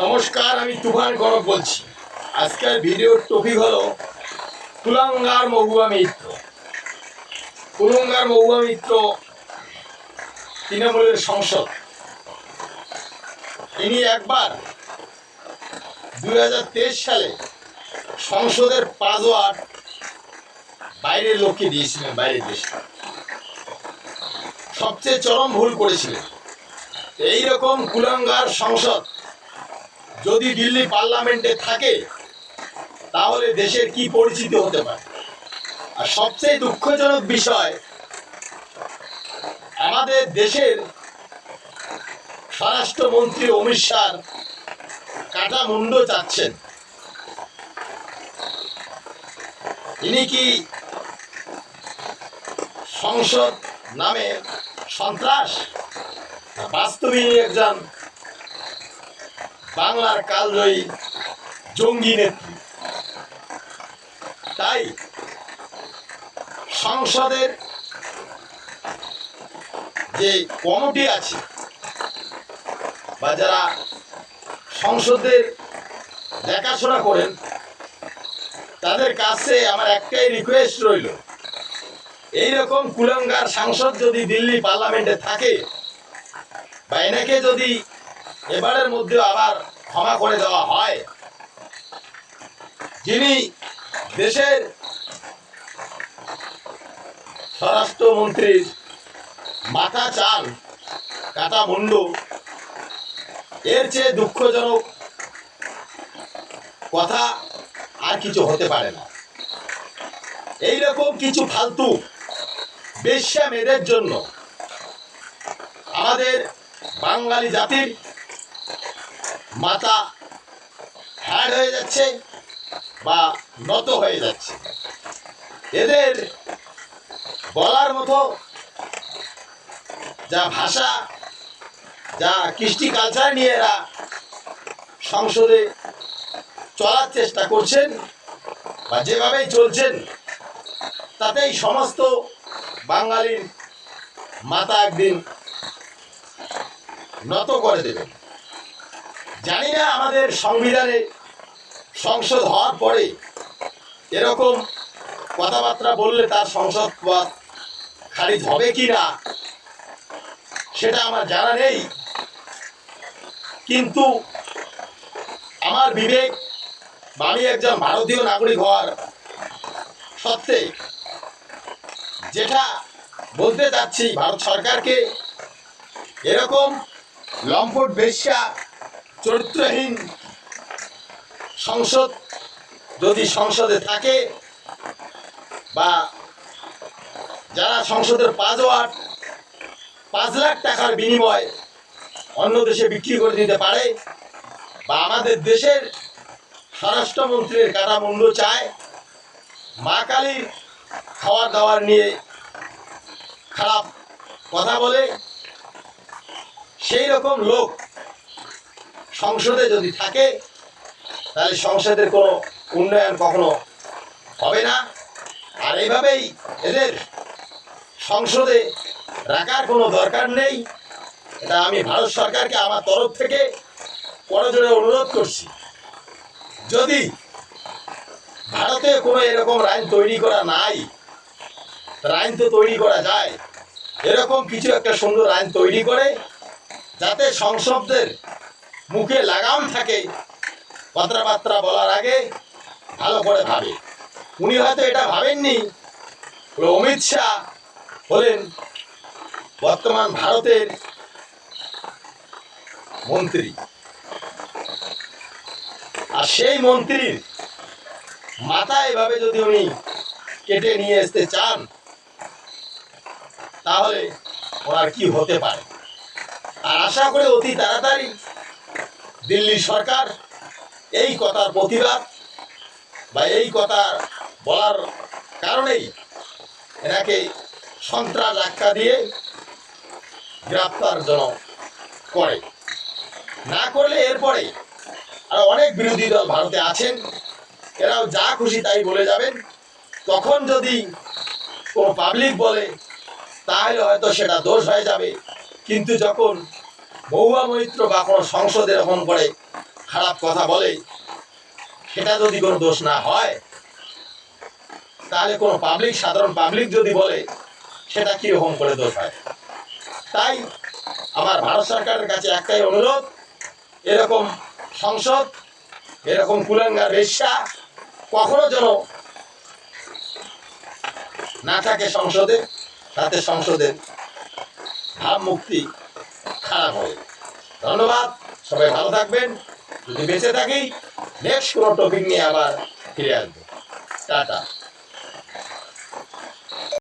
নমস্কার, আমি তুফান গণক বলছি। আজকের ভিডিওর টপিক হলো কুলাঙ্গার মহুয়া মিত্র। কুলঙ্গার মহুয়া মিত্র তৃণমূলের সংসদ। ইনি একবার দু হাজার তেইশ সালে সংসদের পাসওয়ার্ড বাইরের লোককে দিয়েছিলেন, বাইরের দেশে। সবচেয়ে চরম ভুল করেছিলেন। এইরকম কুলাঙ্গার সংসদ যদি দিল্লি পার্লামেন্টে থাকে, তাহলে দেশের কি পরিচিতি হতে পারে? আর সবচেয়ে দুঃখজনক বিষয়, আমাদের দেশের স্বরাষ্ট্রমন্ত্রী অমিত শাহ কাটা মুন্ড চাচ্ছেন। ইনি কি সংসদ নামে সন্ত্রাস? না, বাস্তবে ইনি একজন বাংলার কালজয়ী জঙ্গি নেত্রী। তাই সংসদের যে কমিটি আছে বা যারা সংসদের দেখাশোনা করেন, তাদের কাছে আমার একটাই রিকোয়েস্ট রইল। এইরকম কুলঙ্গার সাংসদ যদি দিল্লি পার্লামেন্টে থাকে, বা এনাকে যদি এবারের মধ্যে আবার ক্ষমা করে দেওয়া হয়। যিনি দেশের স্বরাষ্ট্রমন্ত্রীর মাথা চান কাটা মুন্ডু, এর চেয়ে দুঃখজনক কথা আর কিছু হতে পারে না। এইরকম কিছু ফালতু বেশ্যা মেয়েদের জন্য আমাদের বাঙালি জাতির মাথা হ্যাড হয়ে যাচ্ছে বা নত হয়ে যাচ্ছে। এদের বলার মতো যা ভাষা, যা কৃষ্টি কালচার নিয়ে এরা সংসদে চলার চেষ্টা করছেন বা যেভাবেই চলছেন, তাতেই সমস্ত বাঙালির মাথা একদিন নত করে দেবেন। জানি না আমাদের সংবিধানে সংসদ হওয়ার পরে এরকম কথাবার্তা বললে তার সংসদ খারিজ হবে কি না, সেটা আমার জানা নেই। কিন্তু আমার বিবেক আমি একজন ভারতীয় নাগরিক হওয়ার সত্ত্বে যেটা বলতে চাচ্ছি, ভারত সরকারকে এরকম লম্পট বেশ্যা চরিত্রহীন সংসদ যদি সংসদে থাকে বা যারা সংসদের পাঁচ পাঁচ লাখ টাকার বিনিময়ে অন্য দেশে বিক্রি করে দিতে পারে বা আমাদের দেশের স্বরাষ্ট্রমন্ত্রীর কাটা মূল্য চায়, মা কালীর খাওয়ার দাওয়ার নিয়ে খারাপ কথা বলে, সেই রকম লোক সংসদে যদি থাকে, তাহলে সংসদের কোনো উন্নয়ন কখনো হবে না। আর এইভাবেই এদের সংসদে রাখার কোনো দরকার নেই। এটা আমি ভারত সরকারকে আমার তরফ থেকে পরজোরে অনুরোধ করছি। যদি ভারতে কোনো এরকম আইন তৈরি করা নাই আইন তো তৈরি করা যায়। এরকম কিছু একটা সুন্দর আইন তৈরি করে, যাতে সংসদের মুখে লাগাম থাকে। কথাবার্তা বলার আগে ভালো করে ভাবে। উনি হয়তো এটা ভাবেননি। অমিত শাহ হলেন বর্তমান ভারতের মন্ত্রী। আর সেই মন্ত্রীর মাথা এভাবে যদি উনি কেটে নিয়ে আসতে চান, তাহলে ওনার কি হতে পারে? আর আশা করে অতি তাড়াতাড়ি দিল্লি সরকার এই কথার প্রতিবাদ বা এই কথা বলার কারণেই এনাকে সন্ত্রাস আখ্যা দিয়ে গ্রেপ্তার জন করে। না করলে এরপরে আর অনেক বিরোধী দল ভারতে আছেন, এরাও যা খুশি তাই বলে যাবেন। তখন যদি কোনো পাবলিক বলে, তাহলে হয়তো সেটা দোষ হয়ে যাবে। কিন্তু যখন মহুয়া মৈত্র বা কোনো সংসদ এরকম করে খারাপ কথা বলে, সেটা যদি কোনো দোষ না হয়, তাহলে কোনো পাবলিক সাধারণ পাবলিক যদি বলে, সেটা কীরকম করে দোষ হয়? তাই আমার ভারত সরকারের কাছে একটাই অনুরোধ, এরকম সংসদ, এরকম কুলাঙ্গার বেশ্যা কখনো যেন না থাকে সংসদে, তাতে সংসদের ভাবমুক্তি খারাপ হবে। ধন্যবাদ। সবাই ভালো থাকবেন। যদি বেঁচে থাকি নেক্সট কোনো টপিক নিয়ে আবার ফিরে আসব। টাটা।